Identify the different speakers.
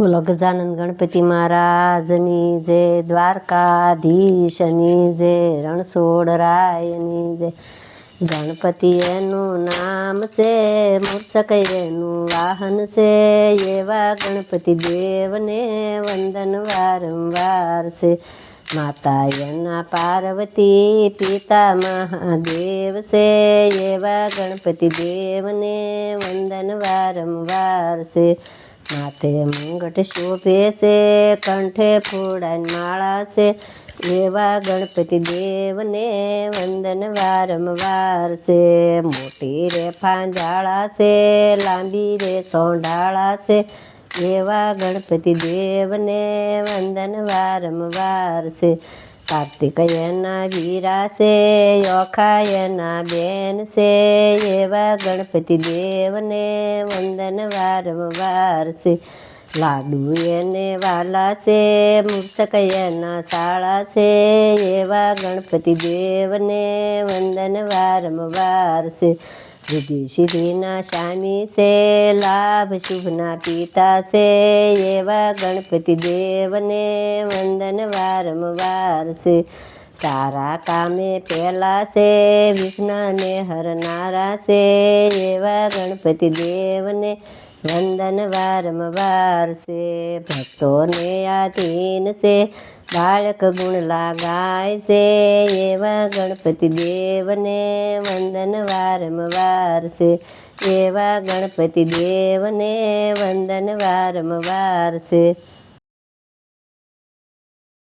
Speaker 1: બોલો, ગજાનંદ ગણપતિ મહારાજની જય દ્વારકાધીશની જય રણછોડરાયની જય ગણપતિ એનું નામ છે, મૂર્છક એનું વાહન છે, એવા ગણપતિ દેવને વંદન વારંવાર છે. માતા એના પાર્વતી પિતા મહાદેવ છે, એવા ગણપતિ દેવને વંદન વારંવાર છે. માથે મુંગટ શોભે છે, કંઠે ફૂડાની માળા છે. એવા ગણપતિ દેવને વંદન વારંવાર છે. મોટી રે ફાંજાળા છે, લાંબી રે સોંડાળા છે. એવા ગણપતિ દેવને વંદન વારંવાર છે. કાર્તિક એના વીરા છે, યોખા એના બેન છે, એવા ગણપતિ દેવને વંદન વારંવાર છે. લાડુ એને વાલા છે મૂર્તક એના શાળા છે, એવા ગણપતિ દેવને વંદન વારંવાર છે. વિધિ સિદ્ધિના સ્વામી છે લાભ શુભના પિતા છે એવા ગણપતિ દેવને વંદન વારંવાર છે સારા કામે પહેલા છે વિઘ્નને હરનારા છે એવા ગણપતિ દેવને વંદન વારંવાર છે ભક્તોને આધીન છે બાળક ગુણ લાગાય છે એવા ગણપતિ દેવને વંદન વારંવાર છે એવા ગણપતિ દેવને વંદન વારંવાર છે